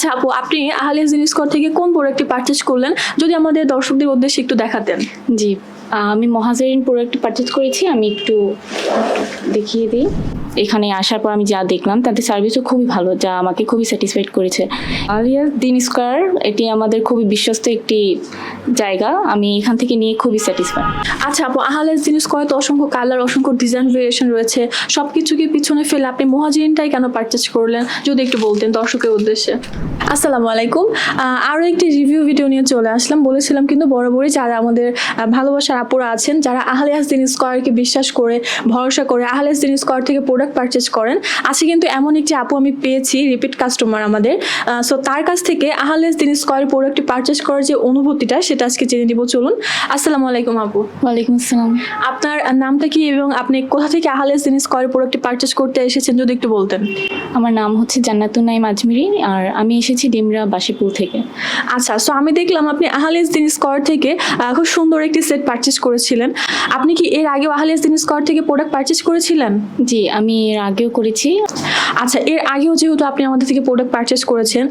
আচ্ছা আপু, আপনি আহলে জিনিস কর থেকে কোন প্রোডাক্টটি পারচেজ করলেন? যদি আমাদের দর্শকদের উদ্দেশ্যে একটু দেখাতেন। জি আমি মহাজারিন প্রোডাক্ট পারচেজ করেছি, আমি একটু দেখিয়ে দিই। এখানে আসার পর আমি যা দেখলাম তাদের সার্ভিসও খুবই ভালো, যা আমাকে খুবই স্যাটিসফাইড করেছে। আলিয়া দিন স্কোয়ার এটি আমাদের খুবই বিশ্বস্ত একটি জায়গা। আমি এখান থেকে নিয়ে খুবই স্যাটিসফাইড আচ্ছা আপু আহালিয়া দিন স্কোয়ার তো অসংখ্য কালার অসংখ্য ডিজাইন ভেরিয়েশন রয়েছে। সব কিছুকে পিছনে ফেলে আপনি মহাজিনটাই কেন পারচেস করলেন? যদি একটু বলতেন দর্শকের উদ্দেশ্যে। আসসালামু আলাইকুম। আরও একটি রিভিউ ভিডিও নিয়ে চলে আসলাম। বলেছিলাম কিন্তু বরাবরই যারা আমাদের ভালোবাসার আপুরা আছেন যারা আহলিয়াস দিন স্কোয়ারকে বিশ্বাস করে ভরসা করে আহলিয়াস দিন স্কোয়ার থেকে প্রোডাক্ট পারচেজ করেন আজকে কিন্তু এমন একটি আপু আমি পেয়েছি রিপিট কাস্টমার আমাদের। সো তার কাছ থেকে আহলিয়াস দিন স্কোয়ার প্রোডাক্টটি পারচেজ করার যে অনুভূতিটা সেটা আজকে জেনে নিব। চলুন আসসালামু আলাইকুম আপু। ওয়ালাইকুম আসসালাম। আপনার নামটা কি এবং আপনি কোথা থেকে আহলিয়াস দিন স্কোয়ার প্রোডাক্টটি পারচেজ করতে এসেছেন যদি একটু বলতেন। আমার নাম হচ্ছে জান্নাতুন নাইম আজমিরি আর আমি এসেছি ডিমরা বাসিপুর থেকে। আচ্ছা সো আমি দেখলাম আপনি আহলিয়াস দিন স্কোয়ার থেকে খুব সুন্দর একটি সেট পারচেজ করেছিলেন। আপনি কি এর আগেও আহলিয়াস দিন স্কোয়ার থেকে প্রোডাক্ট পারচেজ করেছিলেন? জি আমি এর আগেও করেছি। আচ্ছা এর আগেও যেহেতু আপনি আমাদের থেকে প্রোডাক্ট পারচেজ করেছেন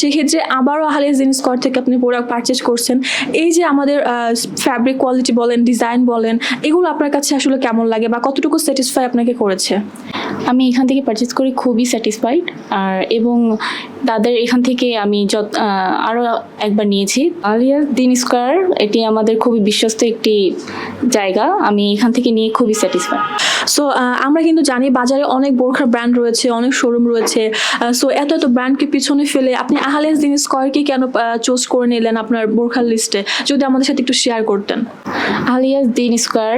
সেক্ষেত্রে আবারও আহলিয়াস দিন স্কোয়ার থেকে আপনি প্রোডাক্ট পারচেজ করছেন। এই যে আমাদের ফ্যাব্রিক কোয়ালিটি বলেন ডিজাইন বলেন এগুলো আপনার কাছে আসলে কেমন লাগে বা কতটুকু স্যাটিসফাই আপনাকে করেছে? আমি এখান থেকে পারচেজ করি খুবই স্যাটিসফাইড আর এবং তাদের এখান থেকে আমি যত আরও একবার নিয়েছি। আলিয়া দিন স্কোয়ার এটি আমাদের খুবই বিশ্বস্ত একটি জায়গা। আমি এখান থেকে নিয়ে খুবই স্যাটিসফাইড সো আমরা কিন্তু জানি বাজারে অনেক বোরখার ব্র্যান্ড রয়েছে অনেক শোরুম রয়েছে। সো এত এত ব্র্যান্ডকে পিছনে ফেলে আপনি আহলেস দিন স্কোয়ারকে কেন চুজ করে নিলেন আপনার বোরখার লিস্টে যদি আমাদের সাথে একটু শেয়ার করতেন। আলিয়াস দিন স্কোয়ার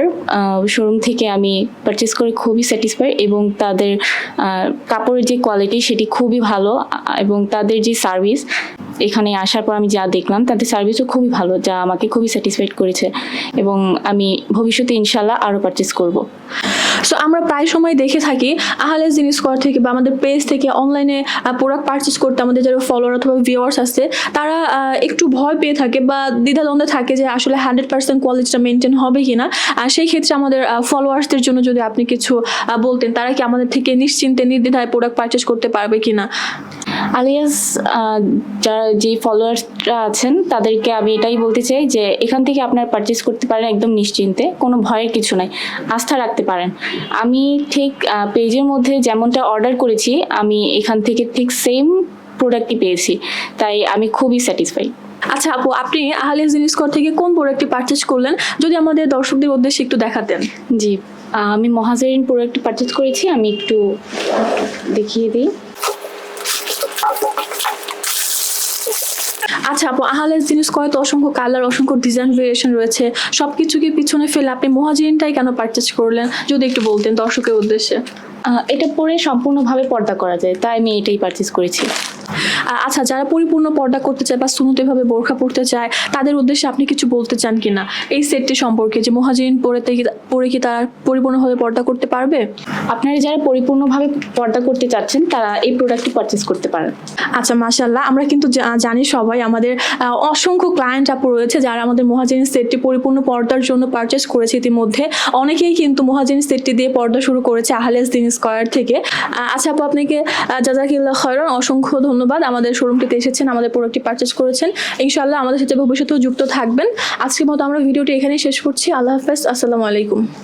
শোরুম থেকে আমি পারচেস করে খুবই স্যাটিসফাই এবং তাদের কাপড়ের যে কোয়ালিটি সেটি খুবই ভালো এবং তাদের যে সার্ভিস এখানে আসার পর আমি যা দেখলাম তাদের সার্ভিসও খুবই ভালো, যা আমাকে খুবই স্যাটিসফাইড করেছে এবং আমি ভবিষ্যতে ইনশাল্লাহ আরও পারচেস করব। সো আমরা প্রায় সময় দেখে থাকি আহলে জিনিস কর থেকে বা আমাদের পেজ থেকে অনলাইনে প্রোডাক্ট পারচেস করতে আমাদের যারা ফলোয়ার অথবা ভিউয়ার্স আছে, তারা একটু ভয় পেয়ে থাকে বা দ্বিধাদ্বন্দ্বে থাকে যে আসলে হান্ড্রেড পার্সেন্ট কোয়ালিটিটা মেনটেন হবে কিনা। আর সেই ক্ষেত্রে আমাদের ফলোয়ার্সদের জন্য যদি আপনি কিছু বলতেন, তারা কি আমাদের থেকে নিশ্চিন্তে, নির্দ্বিধায় প্রোডাক্ট পারচেস করতে পারবে কিনা? আলিয়াস যারা যে ফলোয়ার্সরা আছেন তাদেরকে আমি এটাই বলতে চাই যে এখান থেকে আপনার পারচেস করতে পারেন একদম নিশ্চিন্তে কোনো ভয়ের কিছু নাই। আস্থা রাখতে পারেন। আমি ঠিক পেজের মধ্যে যেমনটা অর্ডার করেছি আমি এখান থেকে ঠিক সেম প্রোডাক্টটি পেয়েছি। তাই আমি খুবই স্যাটিসফাই আচ্ছা আপু আপনি আহলেস দিন স্কোয়ার থেকে কোন প্রোডাক্টটি পারচেস করলেন? যদি আমাদের দর্শকদের উদ্দেশ্যে একটু দেখাতেন। জি আমি মহাজারিন প্রোডাক্ট পারচেস করেছি আমি একটু দেখিয়ে দিই। আচ্ছা আপু আহলে জিনিস কয়েক অসংখ্য কালার অসংখ্য ডিজাইন ভেরিয়েশন রয়েছে। সব কিছুকে পিছনে ফেলে আপনি মহাজিনটাই কেন পারচেজ করলেন? যদি একটু বলতেন দর্শকের উদ্দেশ্যে। এটা পরে সম্পূর্ণভাবে পর্দা করা যায়, তাই আমি এটাই পারচেস করেছি। আচ্ছা যারা পরিপূর্ণ পর্দা করতে চায় বা সুনুতেভাবে বোরখা পড়তে চায় তাদের উদ্দেশ্যে আপনি কিছু বলতে চান কিনা? এই সেটটি সম্পর্কে যে মহাজিন পরে থেকে পরে কি তারা পরিপূর্ণভাবে পর্দা করতে পারবে? আপনারা যারা পরিপূর্ণভাবে পর্দা করতে চাচ্ছেন তারা এই প্রোডাক্টটি পারচেস করতে পারেন। আচ্ছা মাশাল্লাহ আমরা কিন্তু জানি সবাই আমাদের অসংখ্য ক্লায়েন্ট আপু রয়েছে যারা আমাদের মহাজিন সেটটি পরিপূর্ণ পর্দার জন্য পারচেস করেছে ইতিমধ্যে। অনেকেই কিন্তু মহাজিন সেটটি দিয়ে পর্দা শুরু করেছে আহলেস দিন স্কয়ার থেকে। আচ্ছা আপু আপনাকে আহ, জাজাকিল্লাহ খয়রন অসংখ্য ধন্যবাদ। আমাদের শোরুমটিতে এসেছেন, আমাদের প্রোডাক্টটি পারচেস করেছেন। ইনশাল্লাহ আমাদের সাথে ভবিষ্যতেও যুক্ত থাকবেন। আজকের মতো আমরা ভিডিওটি এখানেই শেষ করছি। আল্লাহ হাফেজ। আসসালামু আলাইকুম।